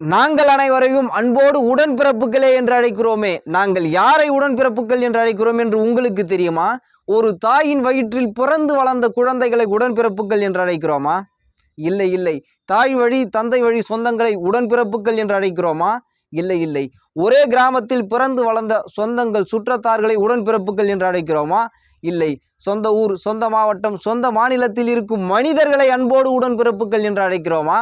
நாங்கள் அனைவரையும் அன்போடு உடன்பிறப்புகளே என்று அழைக்கிறோமே. நாங்கள் யாரை உடன்பிறப்புகள் என்று அழைக்கிறோம் என்று உங்களுக்கு தெரியுமா? ஒரு தாயின் வயிற்றில் பிறந்து வளர்ந்த குழந்தைகளை உடன்பிறப்புகள் என்று அழைக்கிறோமா? இல்லை இல்லை. தாய் வழி தந்தை வழி சொந்தங்களை உடன்பிறப்புகள் என்று அழைக்கிறோமா? இல்லை இல்லை. ஒரே கிராமத்தில் பிறந்து வளர்ந்த சொந்தங்கள் சுற்றத்தார்களை உடன்பிறப்புகள் என்று அழைக்கிறோமா? இல்லை. சொந்த ஊர் சொந்த மாவட்டம் சொந்த மாநிலத்தில் இருக்கும் மனிதர்களை அன்போடு உடன்பிறப்புகள் என்று அழைக்கிறோமா?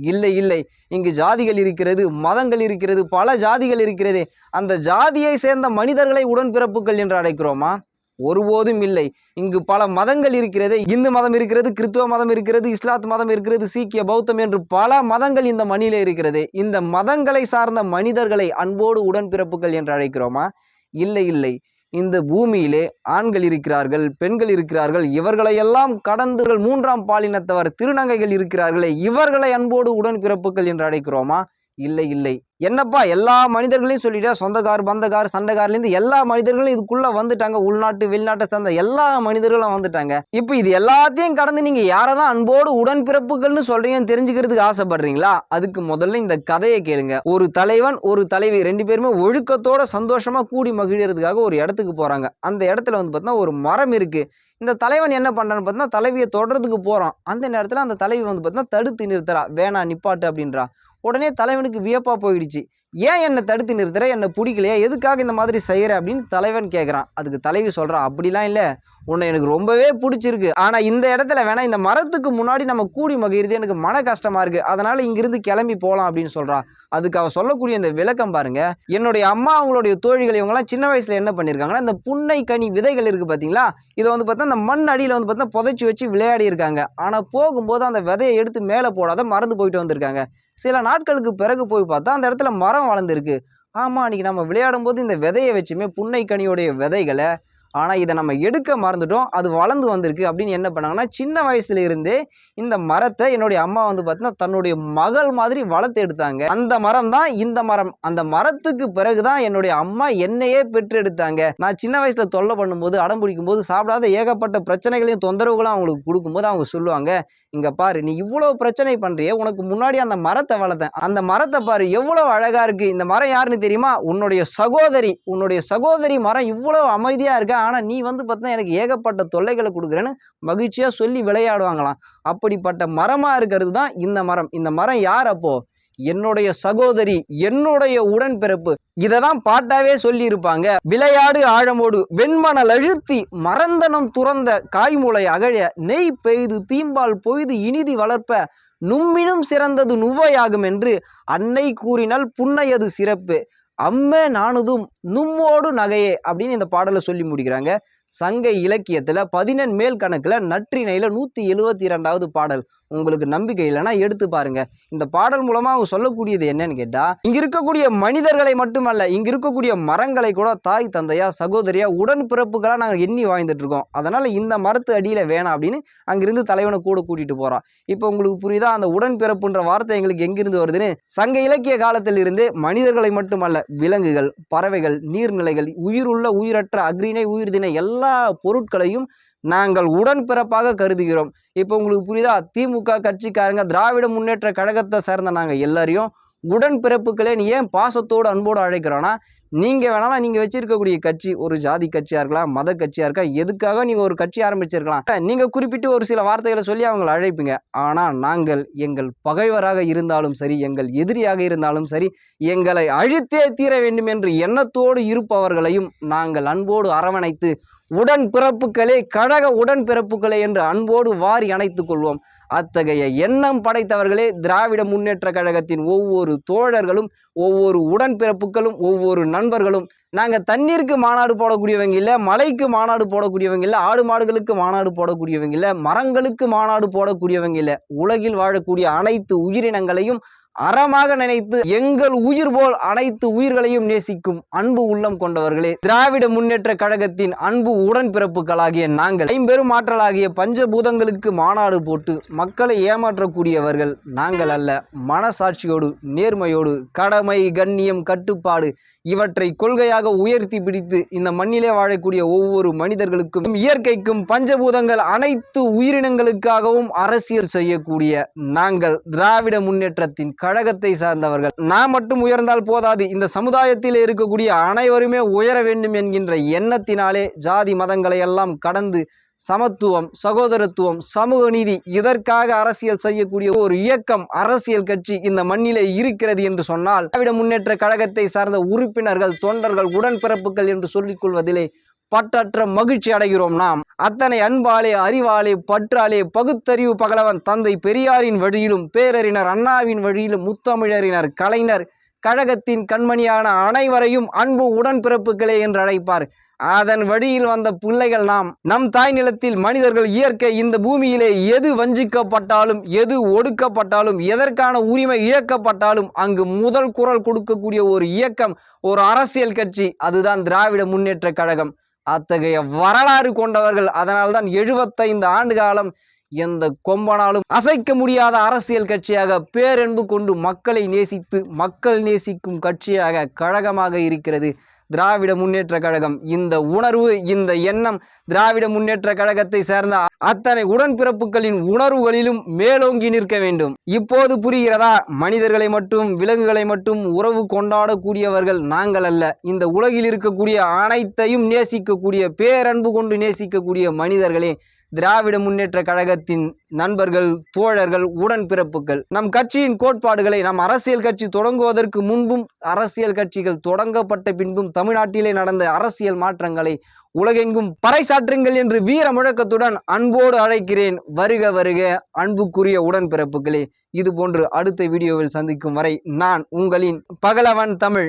இல்லை இல்லை. இங்கு ஜாதிகள் இருக்கிறது மதங்கள் இருக்கிறது பல ஜாதிகள் இருக்கிறதே. அந்த ஜாதியை சேர்ந்த மனிதர்களை உடன்பிறப்புகள் என்று அழைக்கிறோமா? ஒருபோதும் இல்லை. இங்கு பல மதங்கள் இருக்கிறது. இந்து மதம் இருக்கிறது கிறித்துவ மதம் இருக்கிறது இஸ்லாத் மதம் இருக்கிறது சீக்கிய பௌத்தம் என்று பல மதங்கள் இந்த மண்ணிலே இருக்கிறது. இந்த மதங்களை சார்ந்த மனிதர்களை அன்போடு உடன்பிறப்புகள் என்று அழைக்கிறோமா? இல்லை இல்லை. இந்த பூமியிலே ஆண்கள் இருக்கிறார்கள் பெண்கள் இருக்கிறார்கள் இவர்களையெல்லாம் கடந்து மூன்றாம் பாலினத்தவர் திருநங்கைகள் இருக்கிறார்களே இவர்களை அன்போடு உடன்பிறப்புகள் என்று அழைக்கிறோமா? இல்லை இல்லை. என்னப்பா எல்லா மனிதர்களையும் சொல்லிட்டா சொந்தக்கார் பந்தக்கார் சண்டைக்கார்லேருந்து எல்லா மனிதர்களும் இதுக்குள்ளே வந்துட்டாங்க. உள்நாட்டு வெளிநாட்டை சேர்ந்த எல்லா மனிதர்களும் வந்துட்டாங்க. இப்போ இது எல்லாத்தையும் கடந்து நீங்கள் யாரை தான் அன்போடு உடன்பிறப்புகள்னு சொல்கிறீங்கன்னு தெரிஞ்சுக்கிறதுக்கு ஆசைப்படுறீங்களா? அதுக்கு முதல்ல இந்த கதையை கேளுங்க. ஒரு தலைவன் ஒரு தலைவி ரெண்டு பேருமே ஒழுக்கத்தோட சந்தோஷமாக கூடி மகிழறதுக்காக ஒரு இடத்துக்கு போகிறாங்க அந்த இடத்துல வந்து பார்த்தீங்கன்னா ஒரு மரம் இருக்குது இந்த தலைவன் என்ன பண்ணுறான்னு பார்த்தீங்கன்னா தலைவியை தொடர்றதுக்கு போகிறான் அந்த நேரத்தில் அந்த தலைவி வந்து பார்த்தீங்கன்னா தடுத்து நிறுத்துறா. வேணா நிப்பாட்டு அப்படின்றா. உடனே தலைவனுக்கு வியப்பாக போயிடுச்சு. ஏன் என்னை தடுத்து நிறுத்துற? என்னை பிடிக்கலையா? எதுக்காக இந்த மாதிரி செய்கிற அப்படின்னு தலைவன் கேட்குறான் அதுக்கு தலைவி சொல்கிறா அப்படிலாம் இல்லை. உன்னை எனக்கு ரொம்பவே பிடிச்சிருக்கு. ஆனால் இந்த இடத்துல வேணால் இந்த மரத்துக்கு முன்னாடி நம்ம கூடி மகிழ்றது எனக்கு மன கஷ்டமாக இருக்குது அதனால் இங்கிருந்து கிளம்பி போகலாம் அப்படின்னு சொல்கிறா அதுக்கு அவள் சொல்லக்கூடிய இந்த விளக்கம் பாருங்கள் என்னுடைய அம்மா அவங்களுடைய தோழிகள் இவங்கெல்லாம் சின்ன வயசில் என்ன பண்ணியிருக்காங்கன்னா இந்த புன்னை கனி விதைகள் இருக்குது பார்த்தீங்களா இதை வந்து பார்த்தா அந்த மண் அடியில் வந்து பார்த்தா புதைச்சி வச்சு விளையாடி இருக்காங்க. ஆனால் போகும்போது அந்த விதையை எடுத்து மேலே போடாத மறந்து போயிட்டு வந்திருக்காங்க. சில நாட்களுக்கு பிறகு போய் பார்த்தா அந்த இடத்துல மரம் வளர்ந்துருக்கு. ஆமாம் அன்றைக்கி நம்ம விளையாடும் போது இந்த விதையை வச்சுமே புன்னை கனியோடைய விதைகளை ஆனால் இதை நம்ம எடுக்க மறந்துட்டோம். அது வளர்ந்து வந்திருக்கு. அப்படின்னு என்ன பண்ணாங்கன்னா சின்ன வயசுல இருந்தே இந்த மரத்தை என்னுடைய அம்மா வந்து பார்த்தீங்கன்னா தன்னுடைய மகள் மாதிரி வளர்த்து எடுத்தாங்க. அந்த மரம் தான் இந்த மரம். அந்த மரத்துக்கு பிறகு தான் என்னுடைய அம்மா என்னையே பெற்று எடுத்தாங்க நான் சின்ன வயசுல தொல்லை பண்ணும்போது அடம் பிடிக்கும் போது சாப்பிடாத ஏகப்பட்ட பிரச்சனைகளையும் தொந்தரவுகளும் அவங்களுக்கு கொடுக்கும்போது அவங்க சொல்லுவாங்க இங்க பாரு நீ இவ்வளோ பிரச்சனை பண்ணுறியே உனக்கு முன்னாடி அந்த மரத்தை வளர்த்தேன். அந்த மரத்தை பாரு எவ்வளோ அழகா இருக்கு. இந்த மரம் யாருன்னு தெரியுமா? உன்னுடைய சகோதரி. உன்னுடைய சகோதரி மரம் இவ்வளோ அமைதியா இருக்கா? ஆனா நீ வந்து பார்த்தீங்கன்னா எனக்கு ஏகப்பட்ட தொல்லைகளை கொடுக்குறேன்னு மகிழ்ச்சியாக சொல்லி விளையாடுவாங்களாம். அப்படிப்பட்ட மரமா இருக்கிறது தான் இந்த மரம். இந்த மரம் யார் அப்போ? என்னுடைய சகோதரி என்னுடைய உடன்பிறப்பு. இதை தான் பாட்டாவே சொல்லியிருப்பாங்க. விளையாடு ஆழமோடு. வெண்மணல் அழுத்தி மறந்தனம் துறந்த காய்மூளை அகழ நெய் பெய்து தீம்பால் பொய்து இனிதி வளர்ப்ப நும்மினும் சிறந்தது நுவ்வையாகும் என்று அன்னை கூறினால் புன்னையது சிறப்பு. அம்மே நானுதும் நும்மோடு நகையே அப்படின்னு இந்த பாடலை சொல்லி முடிக்கிறாங்க. சங்க இலக்கியத்தில் பதினெண் மேல் கணக்கில் நற்றிணையில் நூற்றி எழுவத்தி இரண்டாவது பாடல். உங்களுக்கு நம்பிக்கை இல்லைன்னா எடுத்து பாருங்க. இந்த பாடல் மூலமா அவங்க சொல்லக்கூடியது என்னன்னு கேட்டா இங்க இருக்கக்கூடிய மனிதர்களை மட்டுமல்ல இங்க இருக்கக்கூடிய மரங்களை கூட தாய் தந்தையா சகோதரியா உடன் பிறப்புகளா நாங்கள் எண்ணி வாழ்ந்துட்டு இருக்கோம். அதனால இந்த மரத்து அடியில வேணாம் அப்படின்னு அங்கிருந்து தலைவனை கூட கூட்டிட்டு போறான் இப்போ உங்களுக்கு புரியுதா? அந்த உடன் பிறப்புன்ற வார்த்தை எங்களுக்கு எங்கிருந்து வருதுன்னு? சங்க இலக்கிய காலத்தில் இருந்தே மனிதர்களை மட்டுமல்ல விலங்குகள் பறவைகள் நீர்நிலைகள் உயிருள்ள உயிரற்ற அக்ரிணை உயிர்தினை எல்லா பொருட்களையும் நாங்கள் உடன்பிறப்பாக கருதுகிறோம். இப்போ உங்களுக்கு புரியுதா? திமுக கட்சிக்காரங்க திராவிட முன்னேற்ற கழகத்தை சேர்ந்த நாங்கள் எல்லாரையும் உடன்பிறப்புகளே நீ ஏன் பாசத்தோடு அன்போடு அழைக்கிறோன்னா நீங்கள் வேணாலும் நீங்கள் வச்சிருக்கக்கூடிய கட்சி ஒரு ஜாதி கட்சியாக இருக்கலாம் மத கட்சியாக இருக்கா எதுக்காக நீங்கள் ஒரு கட்சி ஆரம்பிச்சிருக்கலாம். நீங்கள் குறிப்பிட்டு ஒரு சில வார்த்தைகளை சொல்லி அவங்களை அழைப்பீங்க. ஆனால் நாங்கள் எங்கள் பகைவராக இருந்தாலும் சரி எங்கள் எதிரியாக இருந்தாலும் சரி எங்களை அழித்தே தீர வேண்டும் என்று எண்ணத்தோடு இருப்பவர்களையும் நாங்கள் அன்போடு அரவணைத்து உடன் பிறப்புகளே கழக உடன் பிறப்புகளே என்று அன்போடு வாரி அணைத்துக் கொள்வோம். அத்தகைய எண்ணம் படைத்தவர்களே திராவிட முன்னேற்ற கழகத்தின் ஒவ்வொரு தோழர்களும் ஒவ்வொரு உடன்பிறப்புகளும் ஒவ்வொரு நண்பர்களும் நாங்கள் தண்ணீருக்கு மாநாடு போடக்கூடியவங்க இல்லை மலைக்கு மாநாடு போடக்கூடியவங்க இல்லை ஆடு மாடுகளுக்கு மாநாடு போடக்கூடியவங்க இல்லை மரங்களுக்கு மாநாடு போடக்கூடியவங்க இல்லை உலகில் வாழக்கூடிய அனைத்து உயிரினங்களையும் அறமாக நினைத்து எங்கள் உயிர் போல் அனைத்து உயிர்களையும் நேசிக்கும் அன்பு உள்ளம் கொண்டவர்களே திராவிட முன்னேற்ற கழகத்தின் அன்பு உடன்பிறப்புகளாகிய நாங்கள் ஐம்பெரும் ஆற்றலாகிய பஞ்சபூதங்களுக்கு மாநாடு போட்டு மக்களை ஏமாற்றக்கூடியவர்கள் நாங்கள் அல்ல. மனசாட்சியோடு நேர்மையோடு கடமை கண்ணியம் கட்டுப்பாடு இவற்றை கொள்கையாக உயர்த்தி பிடித்து இந்த மண்ணிலே வாழக்கூடிய ஒவ்வொரு மனிதர்களுக்கும் இயற்கைக்கும் பஞ்சபூதங்கள் அனைத்து உயிரினங்களுக்காகவும் அரசியல் செய்யக்கூடிய நாங்கள் திராவிட முன்னேற்றத்தின் கழகத்தை சார்ந்தவர்கள். நான் மட்டும் உயர்ந்தால் போதாது. இந்த சமுதாயத்தில் இருக்கக்கூடிய அனைவருமே உயர வேண்டும் என்கின்ற எண்ணத்தினாலே ஜாதி மதங்களை எல்லாம் கடந்து சமத்துவம் சகோதரத்துவம் சமூக நீதி இதற்காக அரசியல் செய்யக்கூடிய ஒரு இயக்கம் அரசியல் கட்சி இந்த மண்ணிலே இருக்கிறது என்று சொன்னால் திராவிட முன்னேற்ற கழகத்தை சார்ந்த உறுப்பினர்கள் தொண்டர்கள் உடன்பிறப்புகள் என்று சொல்லிக் கொள்வதிலே பற்றற்ற மகிழ்ச்சி அடைகிறோம் நாம். அத்தனை அன்பாலே அறிவாலே பற்றாலே பகுத்தறிவு பகலவன் தந்தை பெரியாரின் வழியிலும் பேரறிஞர் அண்ணாவின் வழியிலும் முத்தமிழறிஞர் கலைஞர் கழகத்தின் கண்மணியான அனைவரையும் அன்பு உடன்பிறப்புகளே என்று அழைப்பார். அதன் வழியில் வந்த பிள்ளைகள் நாம். நம் தாய் நிலத்தில் மனிதர்கள் இயற்கை இந்த பூமியிலே எது வஞ்சிக்கப்பட்டாலும் எது ஒடுக்கப்பட்டாலும் எதற்கான உரிமை இழக்கப்பட்டாலும் அங்கு முதல் குரல் கொடுக்கக்கூடிய ஒரு இயக்கம் ஒரு அரசியல் கட்சி அதுதான் திராவிட முன்னேற்ற கழகம். அத்தகைய வரலாறு கொண்டவர்கள். அதனால்தான் எழுபத்தைந்து ஆண்டு காலம் எந்த கொம்பனாலும் அசைக்க முடியாத அரசியல் கட்சியாக பேரன்பு கொண்டு மக்களை நேசித்து மக்கள் நேசிக்கும் கட்சியாக கழகமாக இருக்கிறது. திராவிட முன்னேற்ற கழகம். இந்த உணர்வு இந்த எண்ணம் திராவிட முன்னேற்ற கழகத்தை சேர்ந்த அத்தனை உடன்பிறப்புகளின் உணர்வுகளிலும் மேலோங்கி நிற்க வேண்டும். இப்போது புரிகிறதா? மனிதர்களை மட்டும் விலங்குகளை மட்டும் உறவு கொண்டாடக்கூடியவர்கள் நாங்கள் அல்ல. இந்த உலகில் இருக்கக்கூடிய அனைத்தையும் நேசிக்கக்கூடிய பேரன்பு கொண்டு நேசிக்கக்கூடிய மனிதர்களே திராவிட முன்னேற்ற கழகத்தின் நண்பர்கள் தோழர்கள் உடன்பிறப்புகள் நம் கட்சியின் கோட்பாடுகளை நம் அரசியல் கட்சி தொடங்குவதற்கு முன்பும் அரசியல் கட்சிகள் தொடங்கப்பட்ட பின்பும் தமிழ்நாட்டிலே நடந்த அரசியல் மாற்றங்களை உலகெங்கும் பறைசாற்றுங்கள் என்று வீர முழக்கத்துடன் அன்போடு அழைக்கிறேன். வருக வருக அன்புக்குரிய உடன்பிறப்புகளே இது போன்று அடுத்த வீடியோவில் சந்திக்கும் வரை நான் உங்களின் பகலவன் தமிழ்.